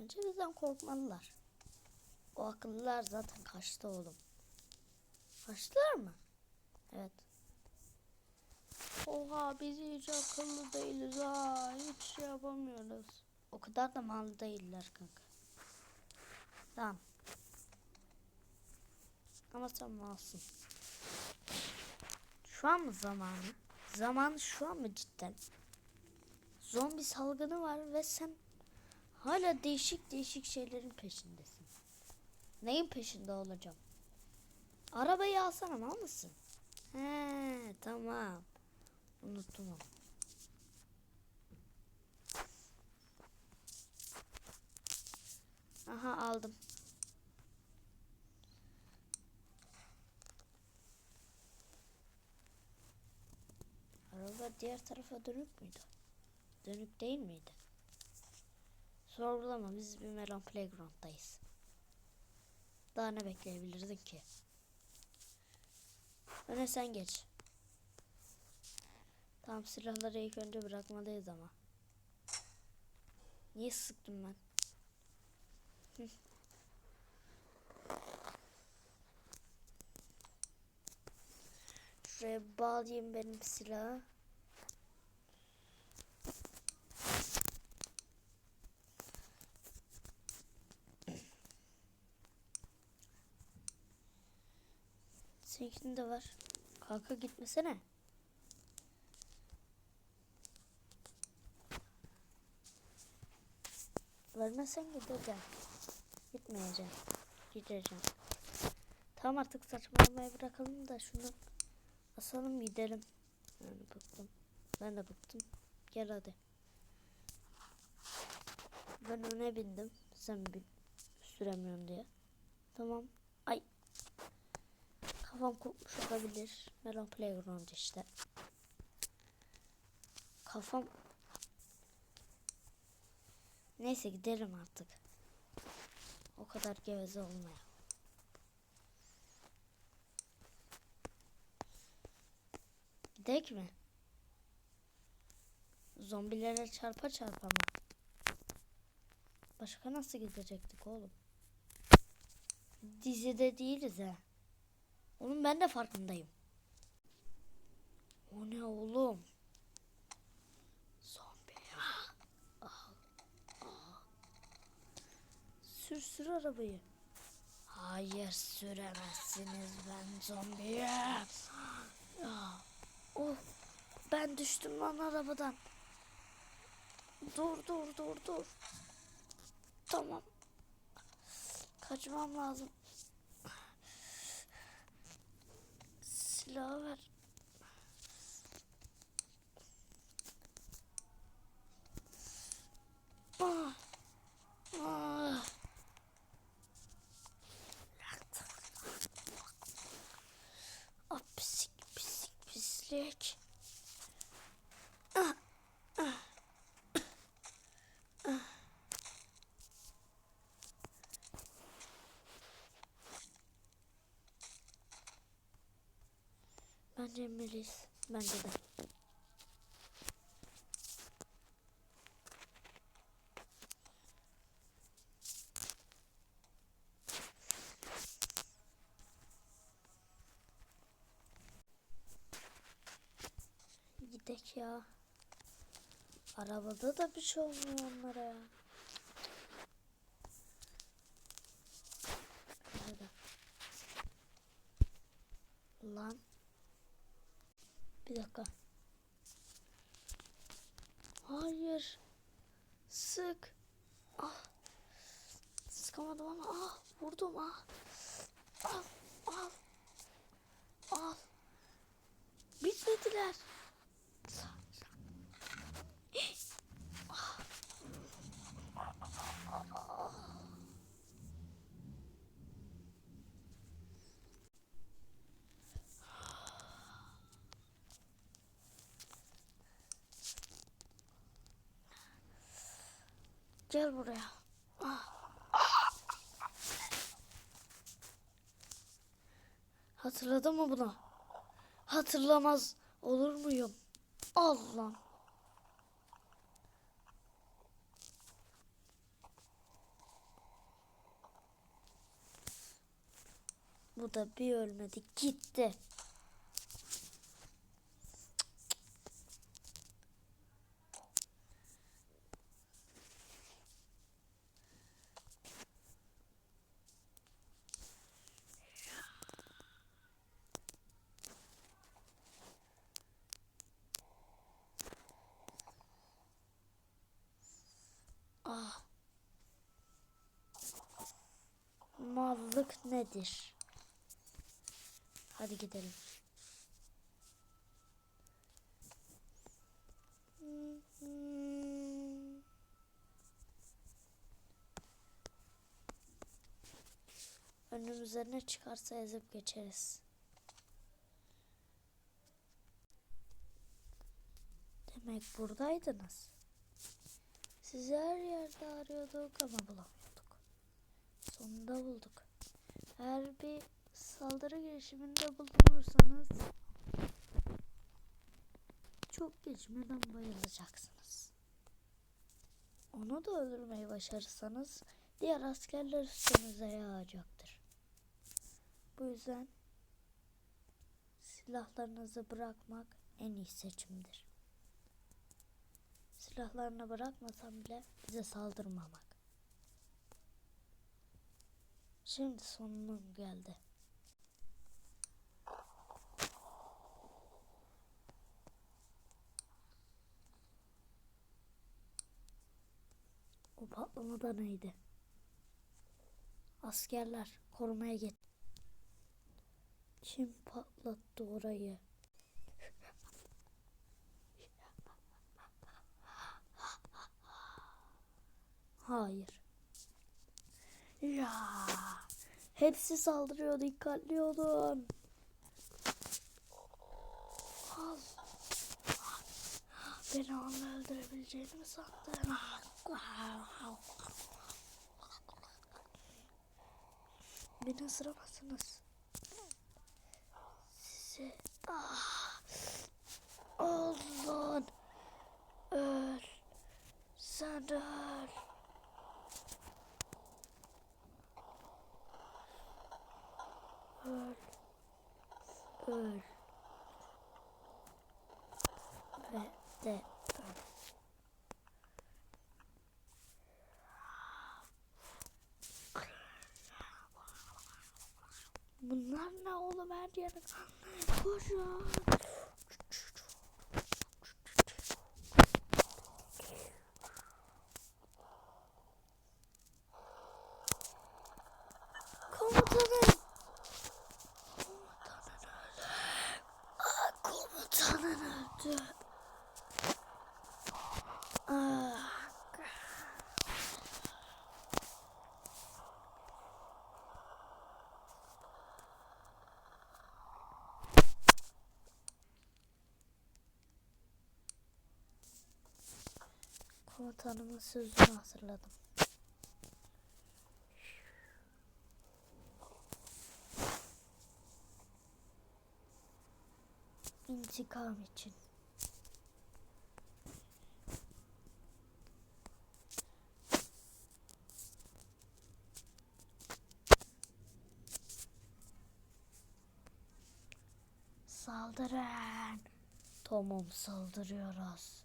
önce bizden korkmalılar. O akıllılar zaten kaçtı oğlum. Kaçtılar mı? Evet. Oha biz hiç akıllı değiliz ha. Hiç şey yapamıyoruz. O kadar da mal değiller kanka. Tamam. Ama sen malsın. Şu an mı zamanı? Zamanı şu an mı cidden? Zombi salgını var ve sen hala değişik değişik şeylerin peşindesin. Neyin peşinde olacağım? Arabayı alsana mal mısın? He tamam. Unuttum onu. Aha aldım. Araba diğer tarafa dönük müydü? Dönük değil miydi? Sorgulama biz bir Melon Playground'dayız. Daha ne bekleyebilirdin ki? Öne sen geç. Tamam silahları ilk önce bırakmalıyız ama. Niye sıktım ben? Şuraya bağlayayım benim silahı. Seninkinde de var. Kanka gitmesene. Vermezsen gideceğim. Gitmeyeceğim. Gideceğim. Tamam artık saçmalamayı bırakalım da şunu asalım gidelim. Yani bıktım. Ben de bıktım. Gel hadi. Ben öne bindim. Sen bin. Süremiyorum diye. Tamam. Ay. Kafam kopmuş olabilir. Melon Playground işte. Kafam Neyse gidelim artık. O kadar geveze olmaya. Gidek mi? Zombilere çarpa çarpa mı? Başka nasıl gidecektik oğlum? Dizide değiliz ha. Oğlum ben de farkındayım. O ne oğlum? Zombi ya. Sür sür arabayı. Hayır süremezsiniz ben zombiyim. Oh ben düştüm lan arabadan. Dur dur dur dur. Tamam. Kaçmam lazım. Silahı ver. Ah. Ah. Ah pislik pislik pislik. Ah, ah, ah. Bence yemeliyiz. Bence de. Gidek ya. Arabada da bir şey olmuyor onlara ya. Lan. Bir dakika. Hayır. Sık. Ah. Sıkamadım ama ah vurdum ah. Al al. Al. Bitmediler. Gel buraya. Ah. Hatırladın mı bunu? Hatırlamaz olur muyum? Allah. Bu da bir ölmedi gitti. Nedir? Hadi gidelim. Önümüze ne çıkarsa ezip geçeriz. Demek buradaydınız. Sizi her yerde arıyorduk ama bulamıyorduk. Sonunda bulduk. Eğer bir saldırı girişiminde bulunursanız çok geçmeden bayılacaksınız. Onu da öldürmeyi başarırsanız diğer askerler üstünüze yağacaktır. Bu yüzden silahlarınızı bırakmak en iyi seçimdir. Silahlarını bırakmasam bile bize saldırmamak. Şimdi sonum geldi. O patlama da neydi? Askerler korumaya git. Kim patlattı orayı? Hayır. Ya. Hepsi saldırıyor. Dikkatli olun. Al. Beni onunla öldürebileceğini mi sandın? Beni ısıramazsınız. Sizi... Ah. Al lan. Öl. Sen öl. Öl. Öl. Ve de öl. Bunlar ne oğlum her yere koşun. Öldü. Ah. Komutanımın sözünü hatırladım. İntikam için. Tamam saldırıyoruz.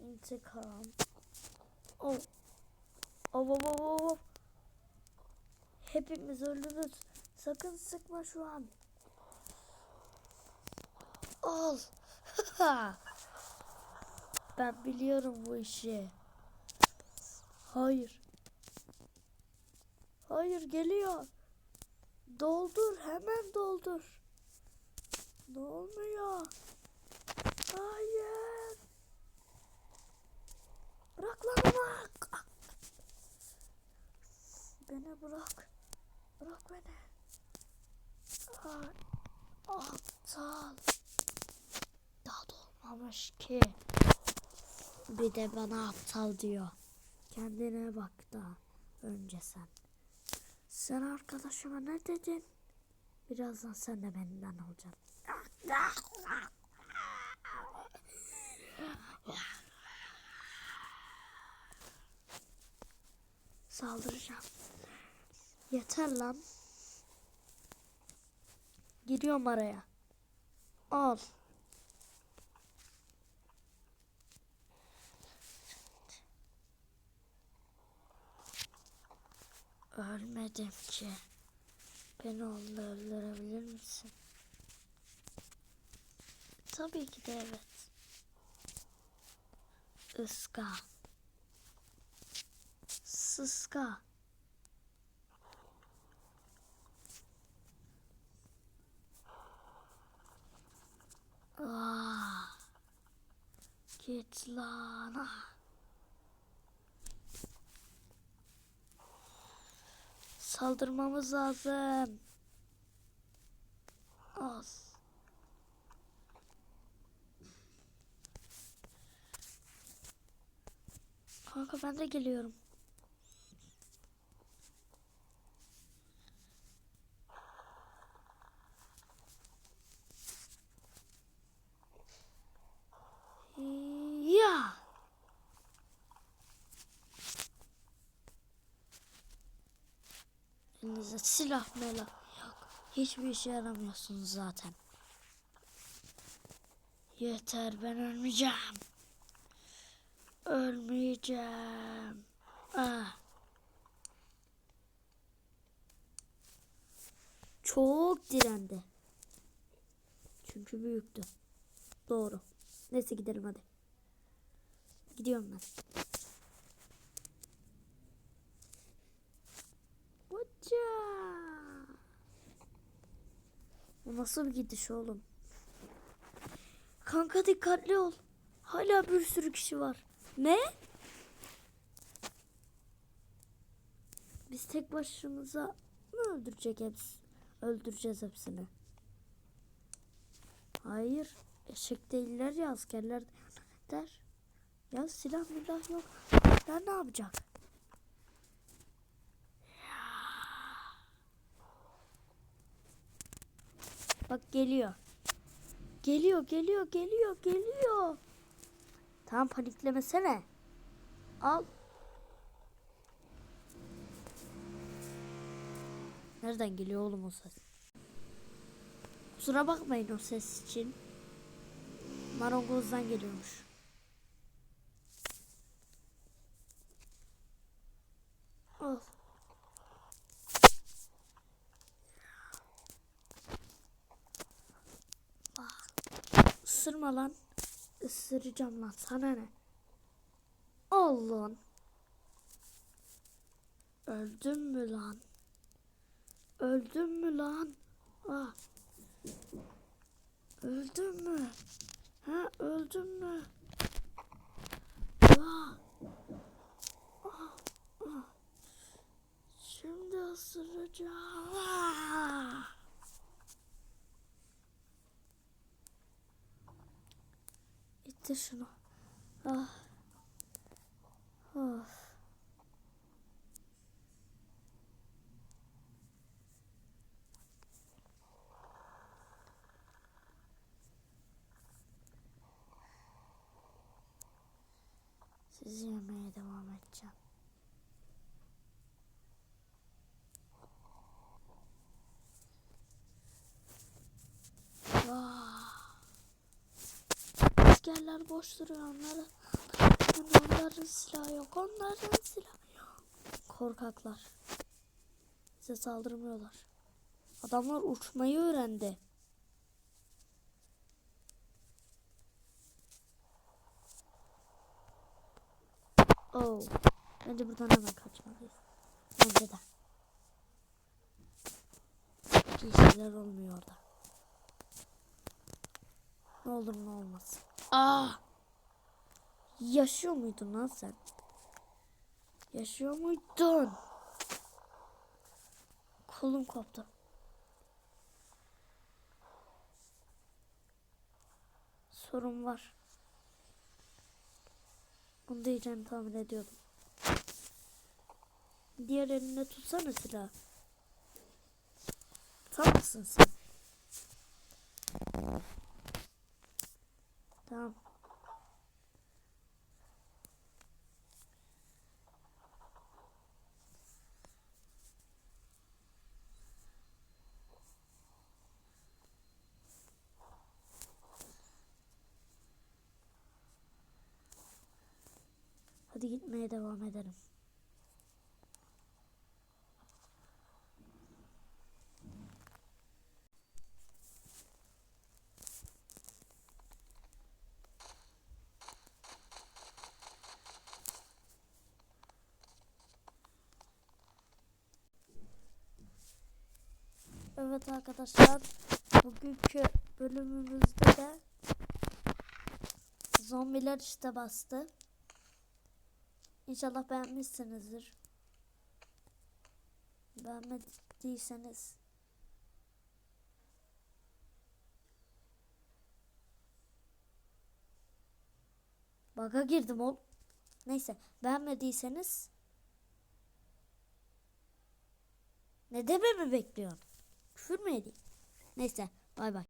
İntikam. Oh. Oh, oh, oh, oh. Hepimiz ölürüz. Sakın sıkma şu an. Al. ben biliyorum bu işi. Hayır. Hayır geliyor. Doldur hemen doldur. Ne olmuyor? Hayır. Bırak lan bırak. Beni bırak. Bırak beni. Aptal. Daha dolmamış ki. Bir de bana aptal diyor. Kendine bak da önce sen. Sen arkadaşıma ne dedin? Birazdan sen de benden olacaksın. Saldıracağım. Yeter lan. Giriyorum araya. Al. Ölmedim ki. Beni onunla öldürebilir misin? Tabii ki de evet. Iska. Sıska. Aa, git lan. ah. Saldırmamız lazım. Az. Kanka ben de geliyorum. Ya. Elinizde silah mela yok. Hiçbir işe yaramıyorsunuz zaten. Yeter ben ölmeyeceğim. Ölmeyeceğim. Ah. Çok direndi. Çünkü büyüktü. Doğru. Neyse gidelim hadi. Gidiyorum ben. Nasıl bir gidiş oğlum? Kanka dikkatli ol. Hala bir sürü kişi var. Ne? Biz tek başımıza mı öldürecek hepsi? Öldüreceğiz hepsini. Hayır. Eşek değiller ya askerler der. Ya silah milah yok. Ya ne yapacak? Bak geliyor. Geliyor, geliyor, geliyor, geliyor. Tamam paniklemesene. Al. Nereden geliyor oğlum o ses? Kusura bakmayın o ses için. Marangozdan geliyormuş. Al. Ah. Isırma lan. Isıracağım lan. Sana ne? Allah'ın. Öldün mü lan? Öldün mü lan? Ah. Öldün mü? Ha öldün mü? Ah. Ah, ah. Şimdi ısıracağım. Ah. İttir şunu. Ah. Of. Sizi yemeye devam edeceğim. Askerler boş duruyor onları. Onların silahı yok. Onların silahı yok. Korkaklar. Bize saldırmıyorlar. Adamlar uçmayı öğrendi. Oh. Bence buradan hemen kaçmalıyız. Bence de. İyi şeyler olmuyor orada. Ne olur ne olmaz. Ah! Yaşıyor muydun lan sen? Yaşıyor muydun? Kolum koptu. Sorun var. Bunu diyeceğini tahmin ediyordum. Diğer elinde tutsana silah. Tutar mısın sen? Tamam. Hadi gitmeye devam edelim. Evet arkadaşlar bugünkü bölümümüzde de zombiler işte bastı. İnşallah beğenmişsinizdir. Beğenmediyseniz Baga girdim ol. Neyse beğenmediyseniz ne dememi bekliyorsun? Küfür mü edeyim? Neyse bay bay.